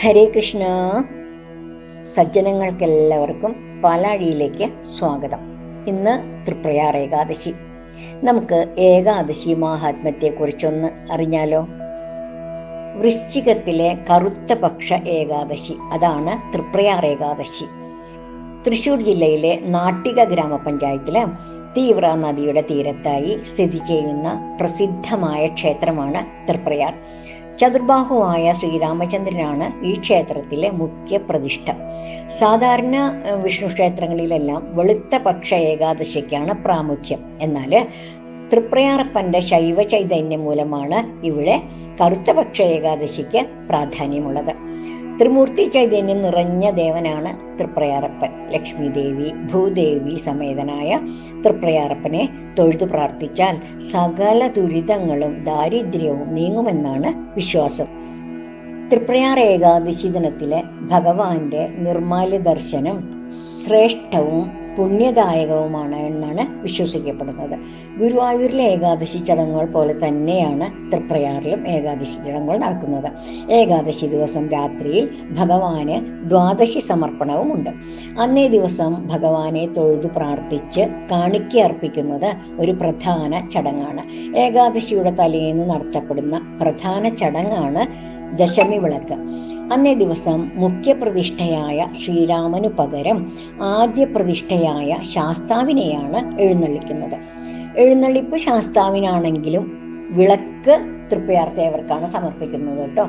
ഹരേ കൃഷ്ണ. സജ്ജനങ്ങൾക്കെല്ലാവർക്കും പാലാഴിയിലേക്ക് സ്വാഗതം. ഇന്ന് തൃപ്രയാർ ഏകാദശി. നമുക്ക് ഏകാദശി മഹാത്മ്യത്തെ കുറിച്ചൊന്ന് അറിഞ്ഞാലോ? വൃശ്ചികത്തിലെ കറുത്ത പക്ഷ ഏകാദശി. അതാണ് തൃപ്രയാർ ഏകാദശി. തൃശൂർ ജില്ലയിലെ നാട്ടിക ഗ്രാമപഞ്ചായത്തിലെ തീവ്ര നദിയുടെ തീരത്തായി സ്ഥിതി ചെയ്യുന്ന പ്രസിദ്ധമായ ക്ഷേത്രമാണ് തൃപ്രയാർ ചതുർബാഹുവായ ശ്രീരാമചന്ദ്രനാണ് ഈ ക്ഷേത്രത്തിലെ മുഖ്യ പ്രതിഷ്ഠ. സാധാരണ വിഷ്ണു ക്ഷേത്രങ്ങളിലെല്ലാം വെളുത്ത പക്ഷ ഏകാദശിക്കാണ് പ്രാമുഖ്യം. എന്നാൽ തൃപ്രയാറപ്പന്റെ ശൈവ ചൈതന്യം മൂലമാണ് ഇവിടെ കറുത്ത പക്ഷ ഏകാദശിക്ക് പ്രാധാന്യമുള്ളത്. ത്രിമൂർത്തി ചൈതന്യം നിറഞ്ഞ ദേവനാണ് തൃപ്രയാറപ്പൻ ലക്ഷ്മി ദേവി ഭൂദേവി സമേതനായ തൃപ്രയാറപ്പനെ തൊഴുതു പ്രാർത്ഥിച്ചാൽ സകല ദുരിതങ്ങളും ദാരിദ്ര്യവും നീങ്ങുമെന്നാണ് വിശ്വാസം. തൃപ്രയാർ ഏകാദശി ദിനത്തിലെ ഭഗവാന്റെ നിർമാല്യ ദർശനം ശ്രേഷ്ഠവും പുണ്യദായകവുമാണ് എന്നാണ് വിശ്വസിക്കപ്പെടുന്നത്. ഗുരുവായൂരിലെ ഏകാദശി ചടങ്ങുകൾ പോലെ തന്നെയാണ് തൃപ്രയാറിലും ഏകാദശി ചടങ്ങുകൾ നടക്കുന്നത്. ഏകാദശി ദിവസം രാത്രിയിൽ ഭഗവാന് ദ്വാദശി സമർപ്പണവും ഉണ്ട് അന്നേ ദിവസം ഭഗവാനെ തൊഴുതു പ്രാർത്ഥിച്ച് കാണിക്ക അർപ്പിക്കുന്നത് ഒരു പ്രധാന ചടങ്ങാണ്. ഏകാദശിയുടെ തലേന്ന് നടത്തപ്പെടുന്ന പ്രധാന ചടങ്ങാണ് ദശമി വിളക്ക് അന്നേ ദിവസം മുഖ്യപ്രതിഷ്ഠയായ ശ്രീരാമനു പകരം ആദ്യ പ്രതിഷ്ഠയായ ശാസ്താവിനെയാണ് എഴുന്നള്ളിക്കുന്നത്. എഴുന്നള്ളിപ്പ് ശാസ്താവിനാണെങ്കിലും വിളക്ക് തൃപ്പയാർത്തേവർക്കാണ് സമർപ്പിക്കുന്നത് കേട്ടോ.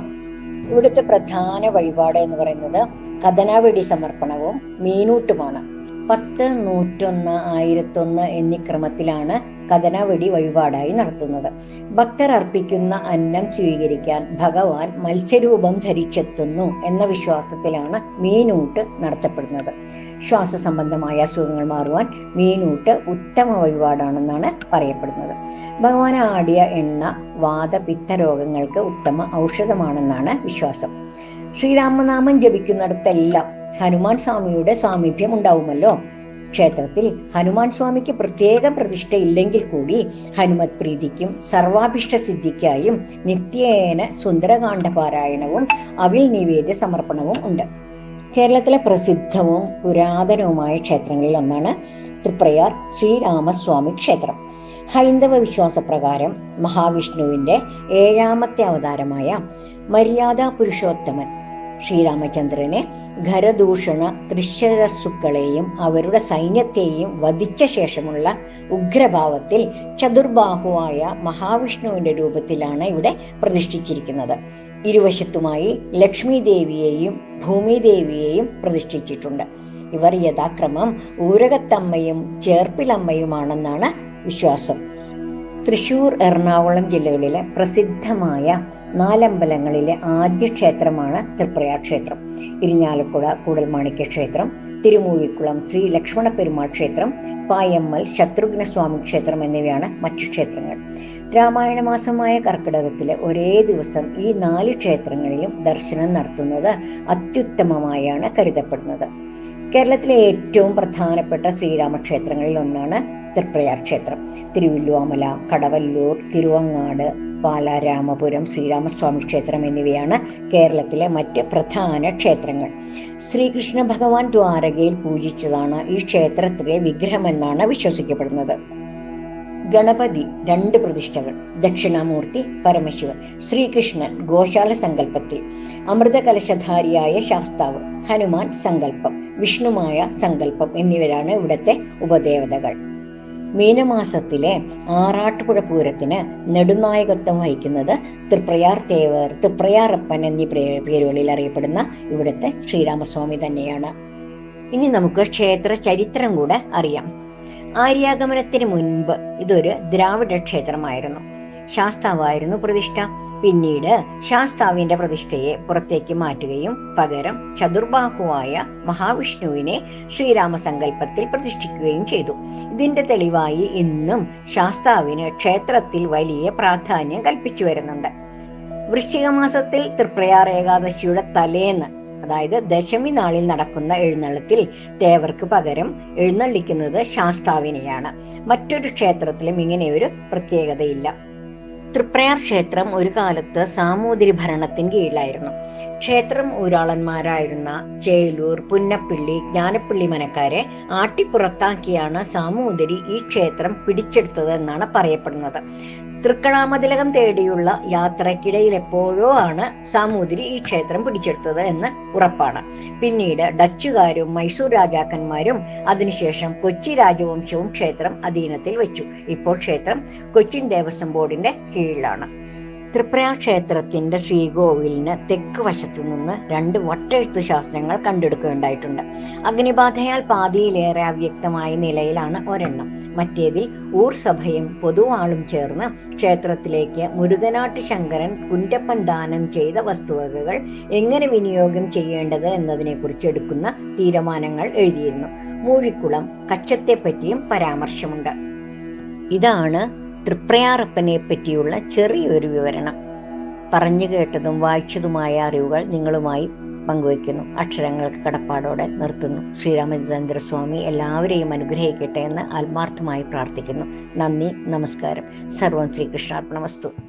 ഇവിടുത്തെ പ്രധാന വഴിപാട് എന്ന് പറയുന്നത് കഥനാവെടി സമർപ്പണവും മീനൂട്ടുമാണ്. പത്ത് നൂറ്റൊന്ന് ആയിരത്തൊന്ന് എന്നീ ക്രമത്തിലാണ് കഥനവെടി വഴിപാടായി നടത്തുന്നത്. ഭക്തർ അർപ്പിക്കുന്ന അന്നം സ്വീകരിക്കാൻ ഭഗവാൻ മത്സ്യരൂപം ധരിച്ചെത്തുന്നു എന്ന വിശ്വാസത്തിലാണ് മീനൂട്ട് നടത്തപ്പെടുന്നത്. ശ്വാസ സംബന്ധമായ അസുഖങ്ങൾ മാറുവാൻ മീനൂട്ട് ഉത്തമ വഴിപാടാണെന്നാണ് പറയപ്പെടുന്നത്. ഭഗവാൻ ആടിയ എണ്ണ വാദ പിത്ത രോഗങ്ങൾക്ക് ഉത്തമ ഔഷധമാണെന്നാണ് വിശ്വാസം. ശ്രീരാമനാമം ജപിക്കുന്നിടത്തെല്ലാം ഹനുമാൻ സ്വാമിയുടെ സാമീപ്യം ഉണ്ടാവുമല്ലോ? ക്ഷേത്രത്തിൽ ഹനുമാൻ സ്വാമിക്ക് പ്രത്യേക പ്രതിഷ്ഠ ഇല്ലെങ്കിൽ കൂടി ഹനുമത് പ്രീതിക്കും സർവാഭിഷ്ട സിദ്ധിക്കായും നിത്യേന സുന്ദരകാന്ഡ പാരായണവും അവിൽ നിവേദ്യ സമർപ്പണവും ഉണ്ട്. കേരളത്തിലെ പ്രസിദ്ധവും പുരാതനവുമായ ക്ഷേത്രങ്ങളിൽ ഒന്നാണ് തൃപ്രയാർ ശ്രീരാമസ്വാമി ക്ഷേത്രം. ഹൈന്ദവ വിശ്വാസപ്രകാരം മഹാവിഷ്ണുവിന്റെ ഏഴാമത്തെ അവതാരമായ മര്യാദ പുരുഷോത്തമൻ ശ്രീരാമചന്ദ്രനെ ഖരദൂഷണ തൃശ്ശരസുക്കളെയും അവരുടെ സൈന്യത്തെയും വധിച്ച ശേഷമുള്ള ഉഗ്രഭാവത്തിൽ ചതുർബാഹുവായ മഹാവിഷ്ണുവിന്റെ രൂപത്തിലാണ് ഇവിടെ പ്രതിഷ്ഠിച്ചിരിക്കുന്നത്. ഇരുവശത്തുമായി ലക്ഷ്മി ദേവിയെയും ഭൂമിദേവിയെയും പ്രതിഷ്ഠിച്ചിട്ടുണ്ട്. ഇവർ യഥാക്രമം ഊരകത്തമ്മയും ചേർപ്പിലമ്മയുമാണെന്നാണ് വിശ്വാസം. തൃശൂർ എറണാകുളം ജില്ലകളിലെ പ്രസിദ്ധമായ നാലമ്പലങ്ങളിലെ ആദ്യ ക്ഷേത്രമാണ് തൃപ്രയാർ ക്ഷേത്രം. ഇരിഞ്ഞാലക്കുട കൂടൽമാണിക്യ ക്ഷേത്രം തിരുമൂഴിക്കുളം ശ്രീ ലക്ഷ്മണ പെരുമാൾ ക്ഷേത്രം പായമ്മൽ ശത്രുഘ്ന സ്വാമി ക്ഷേത്രം എന്നിവയാണ് മറ്റു ക്ഷേത്രങ്ങൾ. രാമായണ മാസമായ കർക്കിടകത്തിലെ ഒരേ ദിവസം ഈ നാല് ക്ഷേത്രങ്ങളിലും ദർശനം നടത്തുന്നത് അത്യുത്തമമായാണ് കരുതപ്പെടുന്നത്. കേരളത്തിലെ ഏറ്റവും പ്രധാനപ്പെട്ട ശ്രീരാമക്ഷേത്രങ്ങളിൽ ഒന്നാണ് തൃപ്രയാർ ക്ഷേത്രം. തിരുവില്ലുവാമല കടവല്ലൂർ തിരുവങ്ങാട് പാലാരാമപുരം ശ്രീരാമസ്വാമി ക്ഷേത്രം എന്നിവയാണ് കേരളത്തിലെ മറ്റ് പ്രധാന ക്ഷേത്രങ്ങൾ. ശ്രീകൃഷ്ണ ഭഗവാൻ ദ്വാരകയിൽ പൂജിച്ചതാണ് ഈ ക്ഷേത്രത്തിലെ വിഗ്രഹമെന്നാണ് വിശ്വസിക്കപ്പെടുന്നത്. ഗണപതി രണ്ട് പ്രതിഷ്ഠകൾ ദക്ഷിണാമൂർത്തി പരമശിവൻ ശ്രീകൃഷ്ണൻ ഗോശാല സങ്കല്പത്തിൽ അമൃതകലശധാരിയായ ശാസ്താവ് ഹനുമാൻ സങ്കല്പം വിഷ്ണുമായ സങ്കല്പം എന്നിവരാണ് ഇവിടത്തെ ഉപദേവതകൾ. മീനമാസത്തിലെ ആറാട്ടുപുഴ പൂരത്തിന് നെടുനായകത്വം വഹിക്കുന്നത് തൃപ്രയാർ തേവർ തൃപ്രയാറപ്പൻ എന്നീ പേരുകളിൽ അറിയപ്പെടുന്ന ഇവിടുത്തെ ശ്രീരാമസ്വാമി തന്നെയാണ്. ഇനി നമുക്ക് ക്ഷേത്ര ചരിത്രം കൂടെ അറിയാം. ആര്യാഗമനത്തിന് മുൻപ് ഇതൊരു ദ്രാവിഡ ക്ഷേത്രമായിരുന്നു. ശാസ്താവായിരുന്നു പ്രതിഷ്ഠ. പിന്നീട് ശാസ്താവിന്റെ പ്രതിഷ്ഠയെ പുറത്തേക്ക് മാറ്റുകയും പകരം ചതുർബാഹുവായ മഹാവിഷ്ണുവിനെ ശ്രീരാമസങ്കല്പത്തിൽ പ്രതിഷ്ഠിക്കുകയും ചെയ്തു. ഇതിന്റെ തെളിവായി ഇന്നും ശാസ്താവിന് ക്ഷേത്രത്തിൽ വലിയ പ്രാധാന്യം കൽപ്പിച്ചു വരുന്നുണ്ട്. വൃശ്ചിക മാസത്തിൽ തൃപ്രയാർ ഏകാദശിയുടെ തലേന്ന് അതായത് ദശമി നാളിൽ നടക്കുന്ന എഴുന്നള്ളത്തിൽ തേവർക്ക് പകരം എഴുന്നള്ളിക്കുന്നത് ശാസ്താവിനെയാണ്. മറ്റൊരു ക്ഷേത്രത്തിലും ഇങ്ങനെ ഒരു പ്രത്യേകതയില്ല. തൃപ്രയാർ ക്ഷേത്രം ഒരു കാലത്ത് സാമൂതിരി ഭരണത്തിന് കീഴിലായിരുന്നു. ക്ഷേത്രം ഊരാളന്മാരായിരുന്ന ചേലൂർ പുന്നപ്പിള്ളി ജ്ഞാനപ്പിള്ളി മനക്കാരെ ആട്ടിപ്പുറത്താക്കിയാണ് സാമൂതിരി ഈ ക്ഷേത്രം പിടിച്ചെടുത്തത് എന്നാണ് പറയപ്പെടുന്നത്. തൃക്കണാമതിലകം തേടിയുള്ള യാത്രക്കിടയിൽ എപ്പോഴോ ആണ് സാമൂതിരി ഈ ക്ഷേത്രം പിടിച്ചെടുത്തത് എന്ന് ഉറപ്പാണ്. പിന്നീട് ഡച്ചുകാരും മൈസൂർ രാജാക്കന്മാരും അതിനുശേഷം കൊച്ചി രാജവംശവും ക്ഷേത്രം അധീനത്തിൽ വെച്ചു. ഇപ്പോൾ ക്ഷേത്രം കൊച്ചിൻ ദേവസ്വം ബോർഡിന്റെ കീഴിലാണ്. ത്രിപ്രയാർ ക്ഷേത്രത്തിന്റെ ശ്രീകോവിലിന് തെക്ക് വശത്തു നിന്ന് രണ്ട് വട്ടെഴുത്തു ശാസ്ത്രങ്ങൾ കണ്ടെടുക്കുകയുണ്ടായിട്ടുണ്ട്. അഗ്നിബാധയാൽ പാതിയിലേറെ അവ്യക്തമായ നിലയിലാണ് ഒരെണ്ണം. മറ്റേതിൽ ഊർസഭയും പൊതുവാളും ചേർന്ന് ക്ഷേത്രത്തിലേക്ക് മുരുകനാട്ട് ശങ്കരൻ കുഞ്ചപ്പൻ ദാനം ചെയ്ത വസ്തുവകകൾ എങ്ങനെ വിനിയോഗം ചെയ്യേണ്ടത് എന്നതിനെക്കുറിച്ച് എടുക്കുന്ന തീരുമാനങ്ങൾ എഴുതിയിരുന്നു. മൂഴിക്കുളം കച്ചത്തെ പറ്റിയും പരാമർശമുണ്ട്. ഇതാണ് തൃപ്രയാറപ്പനെ പറ്റിയുള്ള ചെറിയൊരു വിവരണം. പറഞ്ഞു കേട്ടതും വായിച്ചതുമായ അറിവുകൾ നിങ്ങളുമായി പങ്കുവയ്ക്കുന്നു. അക്ഷരങ്ങൾക്ക് കടപ്പാടോടെ നിർത്തുന്നു. ശ്രീരാമചന്ദ്രസ്വാമി എല്ലാവരെയും അനുഗ്രഹിക്കട്ടെ എന്ന് ആത്മാർത്ഥമായി പ്രാർത്ഥിക്കുന്നു. നന്ദി നമസ്കാരം. സർവം ശ്രീകൃഷ്ണാർപ്പണമസ്തു.